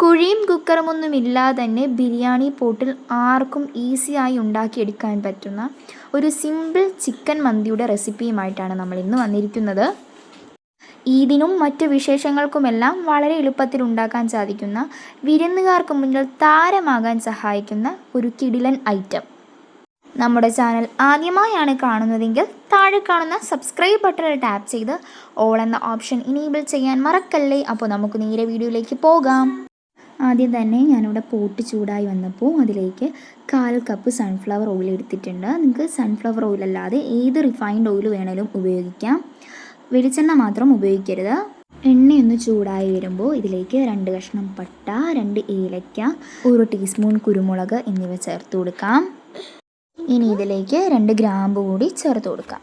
കുഴിയും കുക്കറുമൊന്നും ഇല്ലാതെ തന്നെ ബിരിയാണി പോട്ടിൽ ആർക്കും ഈസിയായി ഉണ്ടാക്കിയെടുക്കാൻ പറ്റുന്ന ഒരു സിമ്പിൾ ചിക്കൻ മന്തിയുടെ റെസിപ്പിയുമായിട്ടാണ് നമ്മൾ ഇന്ന് വന്നിരിക്കുന്നത്. ഈദിനും മറ്റു വിശേഷങ്ങൾക്കുമെല്ലാം വളരെ എളുപ്പത്തിൽ ഉണ്ടാക്കാൻ സാധിക്കുന്ന വിരുന്നുകാർക്ക് മുന്നിൽ താരമാകാൻ സഹായിക്കുന്ന ഒരു കിടിലൻ ഐറ്റം. നമ്മുടെ ചാനൽ ആദ്യമായാണ് കാണുന്നതെങ്കിൽ താഴെ കാണുന്ന സബ്സ്ക്രൈബ് ബട്ടണിൽ ടാപ്പ് ചെയ്ത് ഓൾ എന്ന ഓപ്ഷൻ ഇനേബിൾ ചെയ്യാൻ മറക്കല്ലേ. അപ്പോൾ നമുക്ക് നേരെ വീഡിയോയിലേക്ക് പോകാം. ആദ്യം തന്നെ ഞാനിവിടെ പോട്ട് ചൂടായി വന്നപ്പോൾ അതിലേക്ക് കാൽ കപ്പ് സൺഫ്ലവർ ഓയിൽ എടുത്തിട്ടുണ്ട്. നിങ്ങൾക്ക് സൺഫ്ലവർ ഓയിൽ അല്ലാതെ ഏത് റിഫൈൻഡ് ഓയിൽ വേണേലും ഉപയോഗിക്കാം. വെളിച്ചെണ്ണ മാത്രം ഉപയോഗിക്കരുത്. എണ്ണയൊന്ന് ചൂടായി വരുമ്പോൾ ഇതിലേക്ക് രണ്ട് കഷ്ണം പട്ട രണ്ട് ഏലക്ക ഒരു ടീസ്പൂൺ കുരുമുളക് എന്നിവ ചേർത്ത് കൊടുക്കാം. ഇനി ഇതിലേക്ക് രണ്ട് ഗ്രാമ്പ് കൂടി ചേർത്ത് കൊടുക്കാം.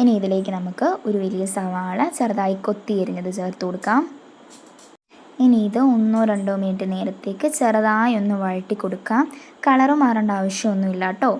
ഇനി ഇതിലേക്ക് നമുക്ക് ഒരു വലിയ സവാള ചെറുതായി കൊത്തി എരിഞ്ഞത് ചേർത്ത് കൊടുക്കാം. ഇനി ഇത് ഒന്നോ രണ്ടോ മിനിറ്റ് നേരത്തേക്ക് ചെറുതായി ഒന്ന് വഴറ്റി കൊടുക്കാം. കളറ് മാറേണ്ട ആവശ്യമൊന്നുമില്ല കേട്ടോ.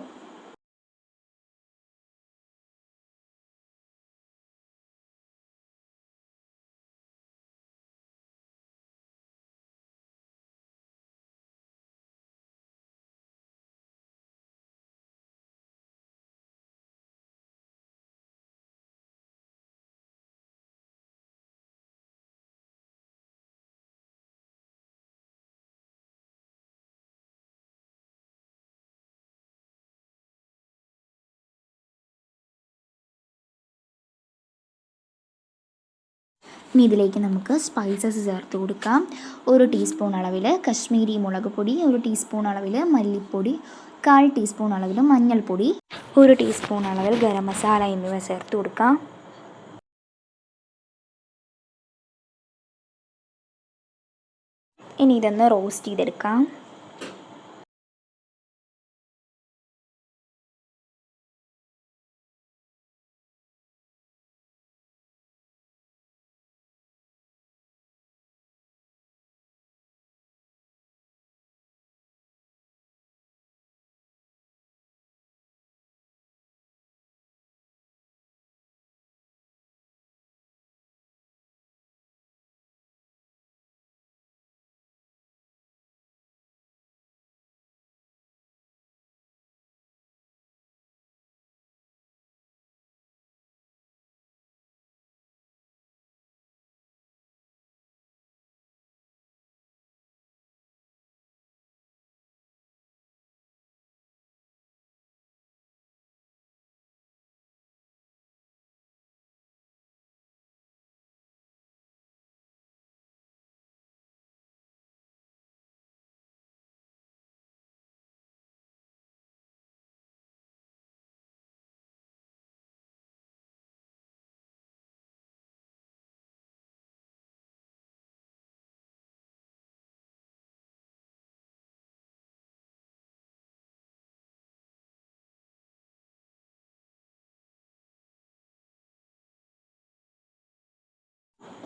ഇനി ഇതിലേക്ക് നമുക്ക് സ്പൈസസ് ചേർത്ത് കൊടുക്കാം. ഒരു ടീസ്പൂൺ അളവിൽ കശ്മീരി മുളക് പൊടി ഒരു ടീസ്പൂൺ അളവിൽ മല്ലിപ്പൊടി കാൽ ടീസ്പൂൺ അളവിൽ മഞ്ഞൾപ്പൊടി ഒരു ടീസ്പൂൺ അളവിൽ ഗരം മസാല എന്നിവ ചേർത്ത് കൊടുക്കാം. ഇനി ഇതൊന്ന് റോസ്റ്റ് ചെയ്തെടുക്കാം.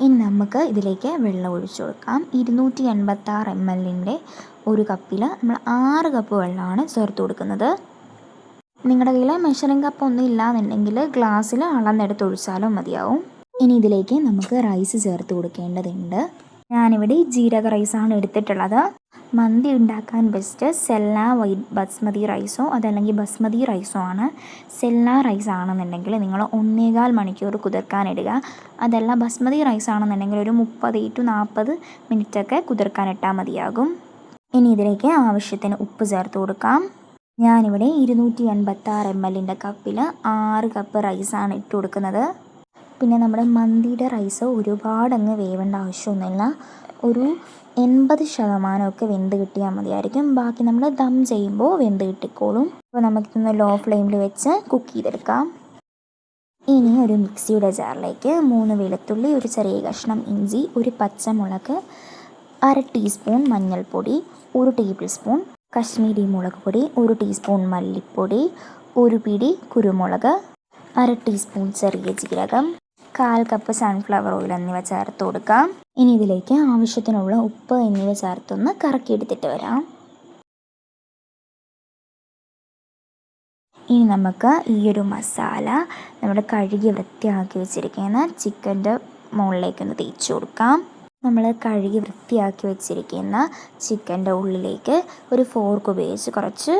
ഇനി നമുക്ക് ഇതിലേക്ക് വെള്ളം ഒഴിച്ചു കൊടുക്കാം. ഇരുന്നൂറ്റി എൺപത്താറ് എം എല്ലിന്റെ ഒരു കപ്പിൽ നമ്മൾ ആറ് കപ്പ് വെള്ളമാണ് ചേർത്ത് കൊടുക്കുന്നത്. നിങ്ങളുടെ കയ്യിൽ മെഷറിംഗ് കപ്പ് ഒന്നും ഇല്ലാന്നുണ്ടെങ്കിൽ ഗ്ലാസ്സിൽ അളന്നെടുത്ത് ഒഴിച്ചാലും മതിയാവും. ഇനി ഇതിലേക്ക് നമുക്ക് റൈസ് ചേർത്ത് കൊടുക്കേണ്ടതുണ്ട്. ഞാനിവിടെ ജീരക റൈസാണ് എടുത്തിട്ടുള്ളത്. മന്തി ഉണ്ടാക്കാൻ ബെസ്റ്റ് സെല്ല വൈറ്റ് ബസ്മതി റൈസോ അതല്ലെങ്കിൽ ബസ്മതി റൈസോ ആണ്. സെല്ല റൈസ് ആണെന്നുണ്ടെങ്കിൽ നിങ്ങൾ ഒന്നേകാൽ മണിക്കൂർ കുതിർക്കാനിടുക അതല്ല ബസ്മതി റൈസ് ആണെന്നുണ്ടെങ്കിൽ ഒരു മുപ്പത് ടു നാൽപ്പത് മിനിറ്റൊക്കെ കുതിർക്കാനിട്ടാൽ മതിയാകും. ഇനി ഇതിലേക്ക് ആവശ്യത്തിന് ഉപ്പ് ചേർത്ത് കൊടുക്കാം. ഞാനിവിടെ ഇരുന്നൂറ്റി എൺപത്താറ് എം എല്ലിന്റെ കപ്പിൽ ആറ് കപ്പ് റൈസാണ് ഇട്ട് കൊടുക്കുന്നത്. പിന്നെ നമ്മുടെ മന്തിയുടെ റൈസ് ഒരുപാടങ്ങ് വേവേണ്ട ആവശ്യമൊന്നുമില്ല. ഒരു എൺപത് ശതമാനമൊക്കെ വെന്ത് കിട്ടിയാൽ മതിയായിരിക്കും. ബാക്കി നമ്മൾ ദം ചെയ്യുമ്പോൾ വെന്ത് കിട്ടിക്കോളും. അപ്പോൾ നമുക്കിതൊന്ന് ലോ ഫ്ലെയിമിൽ വെച്ച് കുക്ക് ചെയ്തെടുക്കാം. ഇനി ഒരു മിക്സിയുടെ ജാറിലേക്ക് മൂന്ന് വെളുത്തുള്ളി ഒരു ചെറിയ കഷ്ണം ഇഞ്ചി ഒരു പച്ചമുളക് അര ടീസ്പൂൺ മഞ്ഞൾപ്പൊടി ഒരു ടേബിൾ സ്പൂൺ കശ്മീരി മുളക് പൊടി ഒരു ടീസ്പൂൺ മല്ലിപ്പൊടി ഒരു പിടി കുരുമുളക് അര ടീസ്പൂൺ ചെറിയ ജീരകം കാൽ കപ്പ് സൺഫ്ലവർ ഓയിൽ എന്നിവ ചേർത്ത് കൊടുക്കാം. ഇനി ഇതിലേക്ക് ആവശ്യത്തിനുള്ള ഉപ്പ് എന്നിവ ചേർത്തൊന്ന് കറക്കിയെടുത്തിട്ട് വരാം. ഇനി നമുക്ക് ഈ ഒരു മസാല നമ്മുടെ കഴുകി വൃത്തിയാക്കി വെച്ചിരിക്കുന്ന ചിക്കന്റെ മുകളിലേക്കൊന്ന് തേച്ച് കൊടുക്കാം. നമ്മൾ കഴുകി വൃത്തിയാക്കി വെച്ചിരിക്കുന്ന ചിക്കന്റെ ഉള്ളിലേക്ക് ഒരു ഫോർക്ക് ഉപയോഗിച്ച് കുറച്ച്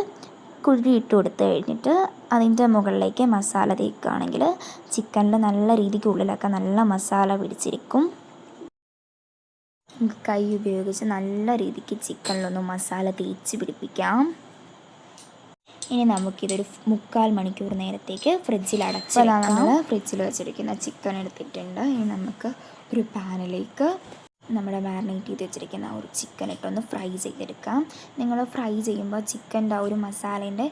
കുഴി ഇട്ട് കൊടുത്തു കഴിഞ്ഞിട്ട് അതിന്റെ മുകളിലേക്ക് മസാല തേക്കുകയാണെങ്കിൽ ചിക്കനിൽ നല്ല രീതിക്ക് ഉള്ളിലൊക്കെ നല്ല മസാല പിടിച്ചിരിക്കും. കൈ ഉപയോഗിച്ച് നല്ല രീതിക്ക് ചിക്കനിലൊന്ന് മസാല തേച്ച് പിടിപ്പിക്കാം. ഇനി നമുക്കിതൊരു മുക്കാൽ മണിക്കൂർ നേരത്തേക്ക് ഫ്രിഡ്ജിൽ അടച്ചതാണ് നമ്മൾ ഫ്രിഡ്ജിൽ വെച്ചിരിക്കുന്ന ചിക്കൻ എടുത്തിട്ടുണ്ട്. ഇനി നമുക്ക് ഒരു പാനിലേക്ക് നമ്മുടെ മാരിനേറ്റ് ചെയ്ത് വെച്ചിരിക്കുന്ന ഒരു ചിക്കൻ ഇട്ടൊന്ന് ഫ്രൈ ചെയ്തെടുക്കാം. നിങ്ങൾ ഫ്രൈ ചെയ്യുമ്പോൾ ചിക്കന്റെ ആ ഒരു മസാലേന്റെ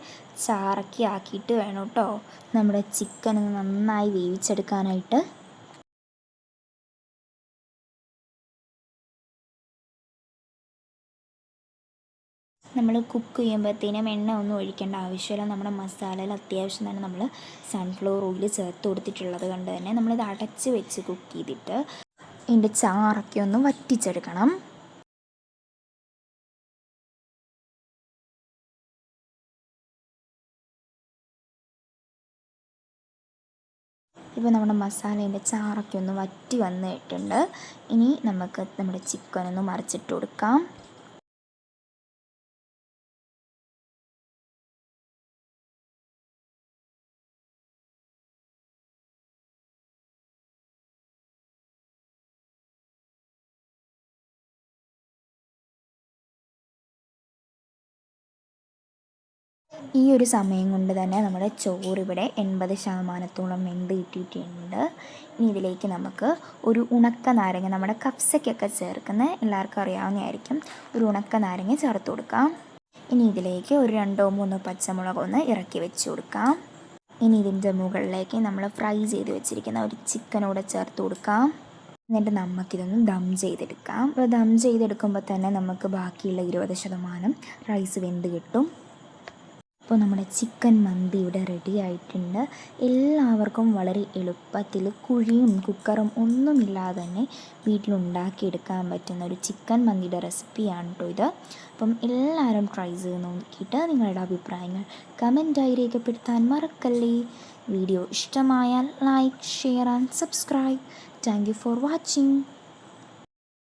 ചാറക്കി ആക്കിയിട്ട് വേണം കേട്ടോ നമ്മുടെ ചിക്കൻ നന്നായി വേവിച്ചെടുക്കാനായിട്ട്. നമ്മൾ കുക്ക് ചെയ്യുമ്പോഴത്തേനും എണ്ണ ഒന്നും ഒഴിക്കേണ്ട ആവശ്യമില്ല. നമ്മുടെ മസാലയിൽ അത്യാവശ്യം തന്നെ നമ്മൾ സൺഫ്ലവർ ഓയിൽ ചേർത്ത് കൊടുത്തിട്ടുള്ളത് കൊണ്ട് തന്നെ നമ്മളിത് അടച്ച് വെച്ച് കുക്ക് ചെയ്തിട്ട് ഇതിന്റെ ചാറൊക്കെ ഒന്ന് വറ്റിച്ചെടുക്കണം. ഇപ്പോൾ നമ്മുടെ മസാലേന്റെ ചാറൊക്കെ ഒന്ന് വറ്റി വന്നിട്ടുണ്ട്. ഇനി നമുക്ക് നമ്മുടെ ചിക്കൻ ഒന്ന് മറിച്ചിട്ട് കൊടുക്കാം. ഈ ഒരു സമയം കൊണ്ട് തന്നെ നമ്മുടെ ചോറ് ഇവിടെ എൺപത് ശതമാനത്തോളം വെന്ത് കിട്ടിയിട്ടുണ്ട്. ഇനി ഇതിലേക്ക് നമുക്ക് ഒരു ഉണക്ക നാരങ്ങ നമ്മുടെ കപ്സയ്ക്കൊക്കെ ചേർക്കുന്ന എല്ലാവർക്കും അറിയാവുന്നതായിരിക്കും. ഒരു ഉണക്ക നാരങ്ങ ചേർത്ത് കൊടുക്കാം. ഇനി ഇതിലേക്ക് ഒരു രണ്ടോ മൂന്നോ പച്ചമുളക് ഒന്ന് ഇറക്കി വെച്ച് കൊടുക്കാം. ഇനി ഇതിന്റെ മുകളിലേക്ക് നമ്മൾ ഫ്രൈ ചെയ്ത് വെച്ചിരിക്കുന്ന ഒരു ചിക്കനൂടെ ചേർത്ത് കൊടുക്കാം. എന്നിട്ട് നമുക്കിതൊന്ന് ദം ചെയ്തെടുക്കാം. ദം ചെയ്തെടുക്കുമ്പോൾ തന്നെ നമുക്ക് ബാക്കിയുള്ള ഇരുപത് ശതമാനം റൈസ് വെന്ത് കിട്ടും. അപ്പോൾ നമ്മുടെ ചിക്കൻ മന്തി ഇവിടെ റെഡി ആയിട്ടുണ്ട്. എല്ലാവർക്കും വളരെ എളുപ്പത്തിൽ കുഴിയും കുക്കറും ഒന്നുമില്ലാതെ തന്നെ വീട്ടിലുണ്ടാക്കിയെടുക്കാൻ പറ്റുന്ന ഒരു ചിക്കൻ മന്തിയുടെ റെസിപ്പിയാണ് കേട്ടോ ഇത്. അപ്പം എല്ലാവരും ട്രൈ ചെയ്ത് നോക്കിയിട്ട് നിങ്ങളുടെ അഭിപ്രായങ്ങൾ കമന്റായി രേഖപ്പെടുത്താൻ മറക്കല്ലേ. വീഡിയോ ഇഷ്ടമായാൽ like share and subscribe thank you for watching